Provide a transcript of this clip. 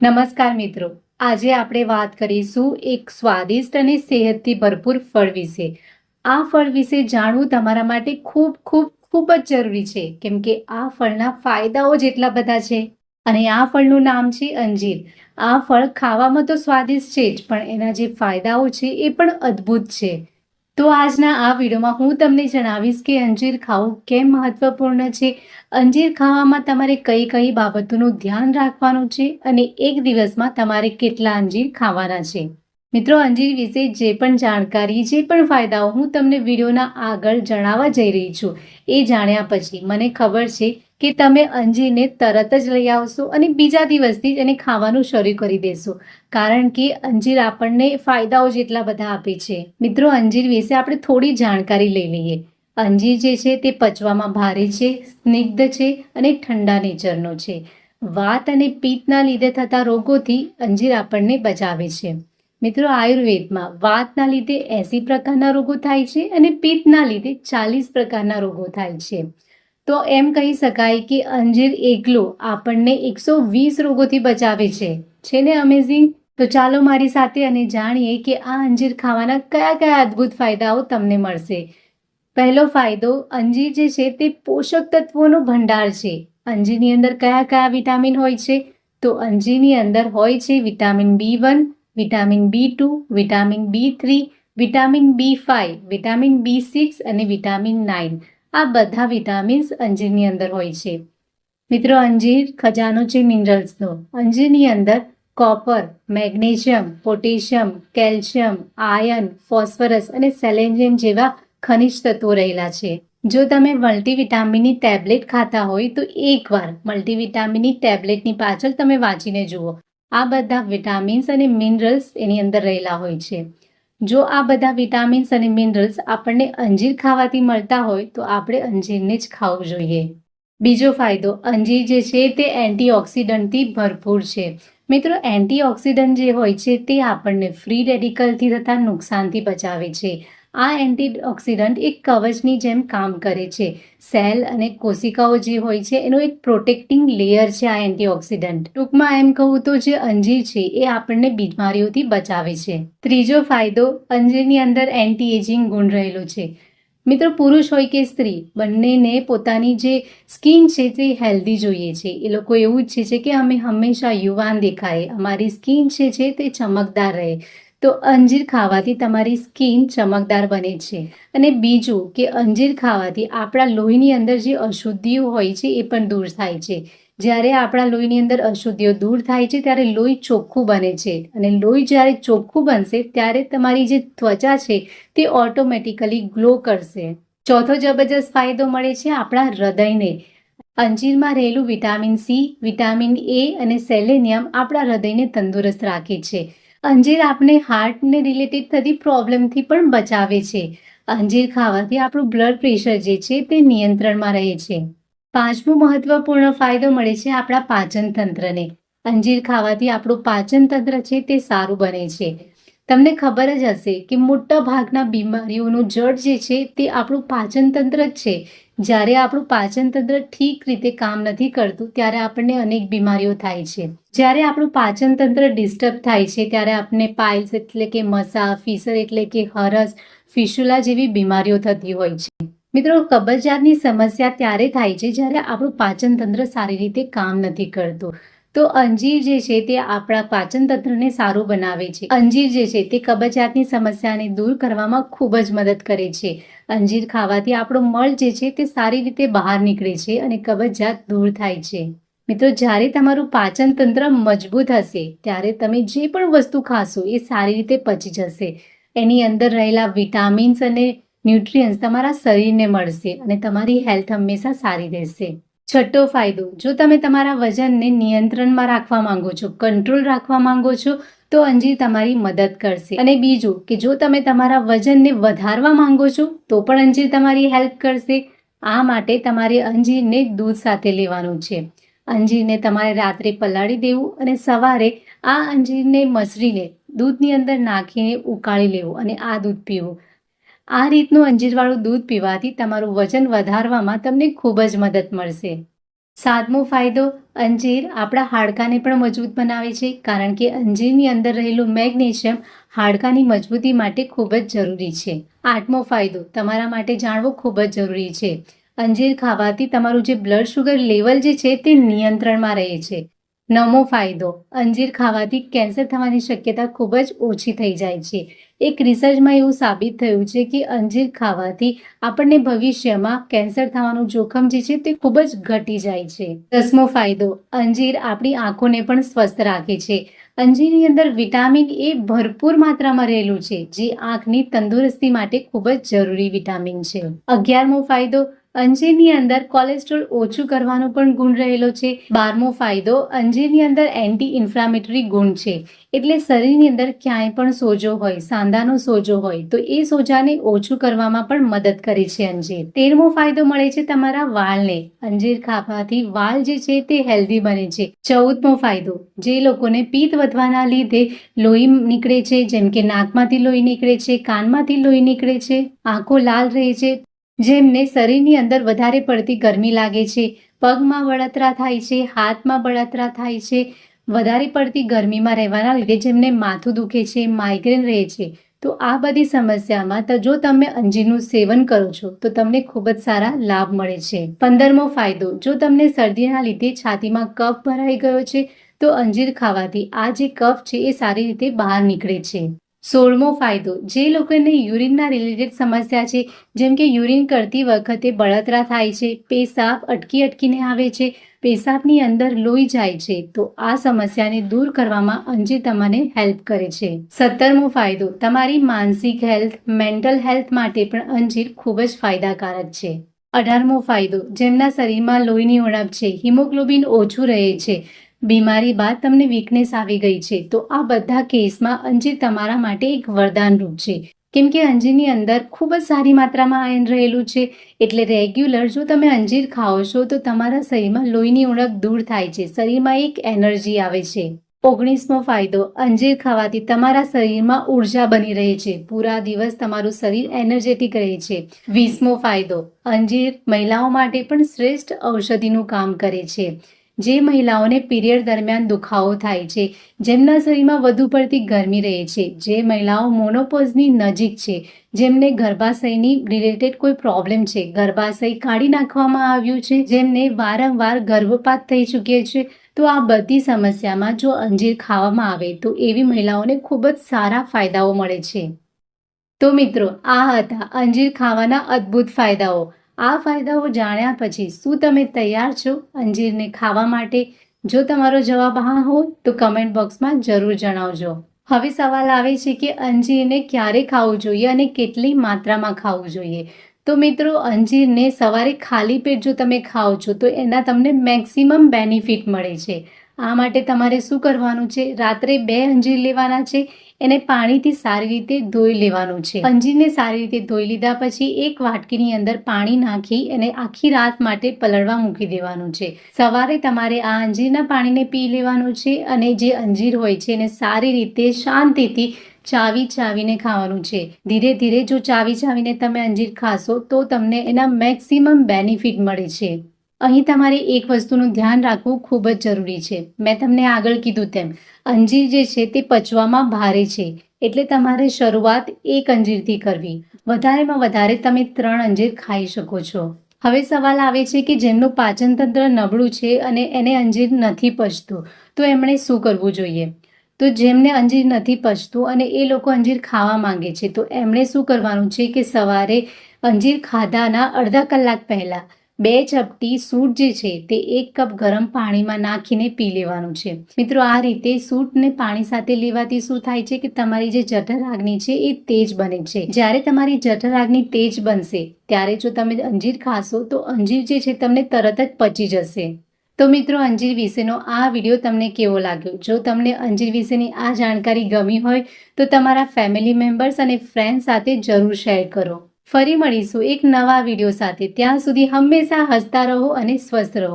નમસ્કાર મિત્રો. આજે આપણે વાત કરીશું એક સ્વાદિષ્ટ અને સેહતથી ભરપૂર ફળ વિશે. આ ફળ વિશે જાણવું તમારા માટે ખૂબ ખૂબ ખૂબ જ જરૂરી છે. કેમ કે આ ફળના ફાયદાઓ જેટલા બધા છે. અને આ ફળનું નામ છે અંજીર. આ ફળ ખાવામાં તો સ્વાદિષ્ટ છે જ, પણ એના જે ફાયદાઓ છે એ પણ અદ્ભુત છે. તો આજના આ વિડીયોમાં હું તમને જણાવીશ કે અંજીર ખાવું કેમ મહત્વપૂર્ણ છે? અંજીર ખાવામાં તમારે કઈ કઈ બાબતોનું ધ્યાન રાખવાનું છે અને એક દિવસમાં તમારે કેટલા અંજીર ખાવાના છે? મિત્રો, અંજીર વિશે જે પણ જાણકારી, જે પણ ફાયદાઓ હું તમને વિડીયોના આગળ જણાવવા જઈ રહી છું, એ જાણ્યા પછી મને ખબર છે કે તમે અંજીરને તરત જ લઈ આવશો અને બીજા દિવસથી જ એને ખાવાનું શરૂ કરી દેશો. કારણ કે અંજીર આપણને ફાયદાઓ જેટલા બધા આપે છે. મિત્રો, અંજીર વિશે આપણે થોડી જાણકારી લઈ લઈએ. અંજીર જે છે તે પચવામાં ભારે છે, સ્નિગ્ધ છે અને ઠંડા નેચરનો છે. વાત અને પિત્તના લીધે થતા રોગોથી અંજીર આપણને બચાવે છે. મિત્રો, આયુર્વેદમાં વાતના લીધે એસી પ્રકારના રોગો થાય છે અને પિત્તના લીધે ચાલીસ પ્રકારના રોગો થાય છે. તો એમ કહી શકાય કે અંજીર એકલો આપણને એકસો વીસ રોગોથી બચાવે છે. છે ને, અમેઝિંગ? તો ચાલો મારી સાથે અને જાણીએ કે આ અંજીર ખાવાના કયા કયા અદ્ભુત ફાયદાઓ તમને મળશે. પહેલો ફાયદો, અંજીર જે છે તે પોષક તત્વોનો ભંડાર છે. અંજીરની અંદર કયા કયા વિટામિન હોય છે? તો અંજીરની અંદર હોય છે vitamin B one, vitamin B two, vitamin B three, vitamin B five vitamin B six અને વિટામિન નાઇન આ બધા વિટામિન્સ અંજીરની અંદર હોય છે. મિત્રો, અંજીર ખજાનો છે મિનરલ્સનો અંજીરની અંદર copper magnesium potassium calcium iron phosphorus અને સેલેન્જિયમ જેવા ખનિજ તત્વો રહેલા છે. જો તમે મલ્ટીવિટામિનની ટેબ્લેટ ખાતા હોય તો એકવાર મલ્ટીવિટામિનની ટેબ્લેટની પાછળ તમે વાંચીને જુઓ. આ બધા વિટામિન્સ અને મિનરલ્સ એની અંદર રહેલા હોય છે. જો આ બધા વિટામિન્સ અને મિનરલ્સ આપણને અંજીર ખાવાથી મળતા હોય, તો આપણે અંજીરને જ ખાવું જોઈએ. બીજો ફાયદો, અંજીર જે છે તે એન્ટીઓક્સિડન્ટથી ભરપૂર છે. મિત્રો, એન્ટીઓક્સિડન્ટ જે હોય છે તે આપણને ફ્રી રેડિકલથી થતા નુકસાનથી બચાવે છે. આ એન્ટીઓક્સિડન્ટ એક કવચની જેમ કામ કરે છે. સેલ અને કોશિકાઓ જે હોય છે, એનો એક પ્રોટેક્ટિંગ લેયર છે આ એન્ટીઓક્સિડન્ટ. ટૂંકમાં એમ કહું તો જે અંજીર છે, એ આપણને બીમારીઓથી બચાવે છે. ત્રીજો ફાયદો, અંજીરની અંદર એન્ટી એજિંગ ગુણ રહેલો છે. મિત્રો, પુરુષ હોય કે સ્ત્રી, બંનેને પોતાની જે સ્કિન છે, તે હેલ્ધી જોઈએ છે. એ લોકો એવું જ છે કે અમે હંમેશા યુવાન દેખાય. અમારી સ્કિન છે તે ચમકદાર રહે. તો અંજીર ખાવાથી તમારી સ્કિન ચમકદાર બને છે. અને બીજું કે અંજીર ખાવાથી આપણા લોહીની અંદર જે અશુદ્ધિઓ હોય છે એ પણ દૂર થાય છે. જ્યારે આપણા લોહીની અંદર અશુદ્ધિઓ દૂર થાય છે ત્યારે લોહી ચોખ્ખું બને છે. અને લોહી જ્યારે ચોખ્ખું બનશે ત્યારે તમારી જે ત્વચા છે તે ઓટોમેટિકલી ગ્લો કરશે. ચોથો જબરજસ્ત ફાયદો મળે છે આપણા હૃદયને. અંજીરમાં રહેલું વિટામિન સી, વિટામિન એ અને સેલેનિયમ આપણા હૃદયને તંદુરસ્ત રાખે છે. અંજીર આપણે હાર્ટને રિલેટેડ થતી પ્રોબ્લેમથી પણ બચાવે છે. અંજીર ખાવાથી આપણું બ્લડ પ્રેશર જે છે તે નિયંત્રણમાં રહે છે. પાંચમો મહત્વપૂર્ણ ફાયદો મળે છે આપણા પાચન તંત્રને અંજીર ખાવાથી આપણું પાચન તંત્ર છે તે સારું બને છે. તમને ખબર જ હશે કે મોટા ભાગના બીમારીઓનું જડ જે છે તે આપણું પાચન તંત્ર જ છે. જ્યારે આપણું પાચન તંત્ર ઠીક રીતે કામ નથી કરતું, ત્યારે આપણને અનેક બીમારીઓ થાય છે. જ્યારે આપણું પાચનતંત્ર ડિસ્ટર્બ થાય છે, ત્યારે આપણને પાઇલ્સ એટલે કે મસા, ફિસર એટલે કે હરસ, ફિશુલા જેવી બીમારીઓ થતી હોય છે. મિત્રો, કબજિયાતની સમસ્યા ત્યારે થાય છે જ્યારે આપણું પાચન તંત્ર સારી રીતે કામ નથી કરતું. તો અંજીર જે છે તે આપણા પાચન તંત્રને સારું બનાવે છે. અંજીર જે છે તે કબજિયાતની સમસ્યાને દૂર કરવામાં ખૂબ જ મદદ કરે છે. અંજીર ખાવાથી આપણો મળ જે છે તે સારી રીતે બહાર નીકળે છે અને કબજિયાત દૂર થાય છે. મિત્રો, જ્યારે તમારું પાચન તંત્ર મજબૂત હશે, ત્યારે તમે જે પણ વસ્તુ ખાશો એ સારી રીતે પચી જશે. એની અંદર રહેલા વિટામિન્સ અને ન્યુટ્રિયન્સ તમારા શરીરને મળશે અને તમારી હેલ્થ હંમેશા સારી રહેશે. છઠ્ઠો ફાયદો, જો તમે તમારા વજનને નિયંત્રણમાં રાખવા માંગો છો કંટ્રોલ રાખવા માંગો છો, તો અંજીર તમારી મદદ કરશે. અને બીજું કે જો તમે તમારા વજનને વધારવા માંગો છો, તો પણ અંજીર તમારી હેલ્પ કરશે. આ માટે તમારે અંજીરને દૂધ સાથે લેવાનું છે. અંજીરને તમારે રાત્રે પલાળી દેવું અને સવારે આ અંજીરને મસરીને દૂધની અંદર નાખીને ઉકાળી લેવું અને આ દૂધ પીવું. આ રીતનું અંજીરવાળું દૂધ પીવાથી તમારું વજન વધારવામાં તમને ખૂબ જ મદદ મળશે. સાતમો ફાયદો, અંજીર આપણા હાડકાને પણ મજબૂત બનાવે છે, કારણ કે અંજીરની અંદર રહેલું મેગ્નેશિયમ હાડકાની મજબૂતી માટે ખૂબ જ જરૂરી છે. આઠમો ફાયદો, તમારા માટે જાણવો ખૂબ જ જરૂરી છે. અંજીર ખાવાથી તમારું જે બ્લડ શુગર લેવલ જે છે તે નિયંત્રણમાં રહે છે. નવમો ફાયદો, અંજીર ખાવાથી કેન્સર થવાની શક્યતા ખૂબ જ ઓછી થઈ જાય છે. એક રિસર્ચમાં એવું સાબિત થયું છે કે અંજીર ખાવાથી આપણને ભવિષ્યમાં કેન્સર થવાનું જોખમ જે છે તે ખૂબ જ ઘટી જાય છે. દસમો ફાયદો. અંજીર આપણી આંખોને પણ સ્વસ્થ રાખે છે. અંજીરની અંદર વિટામિન એ ભરપૂર માત્રામાં રહેલું છે, જે આંખની તંદુરસ્તી માટે ખૂબ જ જરૂરી વિટામિન છે. અગિયારમો ફાયદો. અંજીરની અંદર કોલેસ્ટ્રોલ ઓછું કરવાનો પણ ગુણ રહેલો છે. બારમો ફાયદો, અંજીરની અંદર એન્ટી ઇન્ફ્લામેટરી ગુણ છે. એટલે શરીરની અંદર ક્યાંય પણ સોજો હોય, સાંધાનો સોજો હોય, તો એ સોજાને ઓછું કરવામાં પણ મદદ કરે છે અંજીર. તેરમો ફાયદો મળે છે તમારા વાળને. અંજીર ખાવાથી વાળ જે છે તે હેલ્ધી બને છે. ચૌદમો ફાયદો, જે લોકોને પિત્ત વધવાના લીધે લોહી નીકળે છે, જેમ કે નાકમાંથી લોહી નીકળે છે, કાનમાંથી લોહી નીકળે છે, આંખો લાલ રહે છે જેમને શરીરની અંદર વધારે પડતી ગરમી લાગે છે, પગમાં બળતરા થાય છે, હાથમાં બળતરા થાય છે, વધારે પડતી ગરમીમાં રહેવાના લીધે જેમને માથું દુખે છે માઇગ્રેન રહે છે. તો આ બધી સમસ્યામાં તો જો તમે અંજીરનું સેવન કરો છો, તો તમને ખૂબ જ સારા લાભ મળે છે. પંદરમો ફાયદો, જો તમને શરદીના લીધે છાતીમાં કફ ભરાઈ ગયો છે, તો અંજીર ખાવાથી આ જે કફ છે એ સારી રીતે બહાર નીકળે છે. સોળમો ફાયદો. જે લોકોને યુરિનના રિલેટેડ સમસ્યા છે, જેમ કે યુરિન કરતી વખતે બળતરા થાય છે, પેશાબ અટકી અટકીને આવે છે, પેશાબની અંદર લોહી જાય છે, તો આ સમસ્યાને દૂર કરવામાં અંજીર તમને હેલ્પ કરે છે. સત્તરમો ફાયદો. તમારી માનસિક હેલ્થ મેન્ટલ હેલ્થ માટે પણ અંજીર ખૂબ જ ફાયદાકારક છે. અઢારમો ફાયદો. જેમના શરીરમાં લોહીની ઉણપ છે, હિમોગ્લોબિન ઓછું રહે છે બીમારી બાદ તમને વીકનેસ આવી ગઈ છે. તો આ બધા કેસમાં અંજીર તમારા માટે એક વરદાન રૂપ છે. કેમ કે અંજીરની અંદર ખૂબ જ સારી માત્રામાં આયન રહેલું છે. એટલે રેગ્યુલર જો તમે અંજીર ખાઓ છો, તો તમારા શરીરમાં લોહીની ઉણપ દૂર થાય છે. શરીરમાં એક એનર્જી આવે છે. ઓગણીસમો ફાયદો, અંજીર ખાવાથી તમારા શરીરમાં ઊર્જા બની રહે છે. પૂરા દિવસ તમારું શરીર એનર્જેટિક રહે છે. વીસમો ફાયદો, અંજીર મહિલાઓ માટે પણ શ્રેષ્ઠ ઔષધિનું કામ કરે છે. જે મહિલાઓને પીરિયડ દરમિયાન દુખાવો થાય છે, જેમના શરીરમાં વધુ પડતી ગરમી રહે છે, જે મહિલાઓ મોનોપોઝની નજીક છે, જેમને ગર્ભાશયની રિલેટેડ કોઈ પ્રોબ્લેમ છે, ગર્ભાશય કાઢી નાખવામાં આવ્યું છે, જેમને વારંવાર ગર્ભપાત થઈ ચૂક્યો છે, તો આ બધી સમસ્યામાં જો અંજીર ખાવામાં આવે, તો એવી મહિલાઓને ખૂબ જ સારા ફાયદાઓ મળે છે. તો મિત્રો, આ હતા અંજીર ખાવાના અદ્ભુત ફાયદાઓ. આ ફાયદાઓ જાણ્યા પછી શું તમે તૈયાર છો અંજીરને ખાવા માટે? જો તમારો જવાબ હા હોય, તો કમેન્ટ બોક્સમાં જરૂર જણાવજો. હવે સવાલ આવે છે કે અંજીરને ક્યારે ખાવું જોઈએ અને કેટલી માત્રામાં ખાવું જોઈએ? તો મિત્રો, અંજીરને સવારે ખાલી પેટ જો તમે ખાઓ છો, તો એના તમને મેક્સિમમ બેનિફિટ મળે છે. આ માટે તમારે શું કરવાનું છે? રાત્રે બે અંજીર લેવાના છે, એને પાણીથી સારી રીતે ધોઈ લેવાનું છે. અંજીરને સારી રીતે ધોઈ લીધા પછી એક વાટકીની અંદર પાણી નાખી એને આખી રાત માટે પલળવા મૂકી દેવાનું છે. સવારે તમારે આ અંજીરના પાણીને પી લેવાનું છે અને જે અંજીર હોય છે એને સારી રીતે શાંતિથી ચાવી ચાવીને ખાવાનું છે. ધીરે ધીરે જો ચાવી ચાવીને તમે અંજીર ખાશો તો તમને એના મેક્સિમમ બેનિફિટ મળે છે. અહીં તમારે એક વસ્તુનું ધ્યાન રાખવું ખૂબ જ જરૂરી છે. મેં તમને આગળ કીધું તેમ, અંજીર જે છે તે પચવામાં ભારે છે, એટલે તમારે શરૂઆત એક અંજીરથી કરવી. વધારેમાં વધારે તમે ત્રણ અંજીર ખાઈ શકો છો. હવે સવાલ આવે છે કે જેમનું પાચનતંત્ર નબળું છે અને એને અંજીર નથી પચતું, તો એમણે શું કરવું જોઈએ? તો જેમને અંજીર નથી પચતું અને એ લોકો અંજીર ખાવા માંગે છે, તો એમણે શું કરવાનું છે કે સવારે અંજીર ખાધાના અડધા કલાક પહેલાં બે ચપટી સૂટ જે છે તે એક કપ ગરમ પાણીમાં નાખીને પી લેવાનું છે. મિત્રો, આ રીતે સૂટને પાણી સાથે લેવાથી શું થાય છે કે તમારી જે જઠરાગ્નિ છે એ તેજ બને છે. જ્યારે તમારી જઠરાગ્નિ તેજ બનશે, ત્યારે જો તમે અંજીર ખાશો તો અંજીર જે છે તમને તરત જ પચી જશે. તો મિત્રો, અંજીર વિશેનો આ વીડિયો તમને કેવો લાગ્યો? જો તમને અંજીર વિશેની આ જાણકારી ગમી હોય તો તમારા ફેમિલી મેમ્બર્સ અને ફ્રેન્ડ સાથે જરૂર શેર કરો. ફરી મળીશું એક નવા વીડિયો સાથે. ત્યાં સુધી હંમેશા હસતા રહો અને સ્વસ્થ રહો.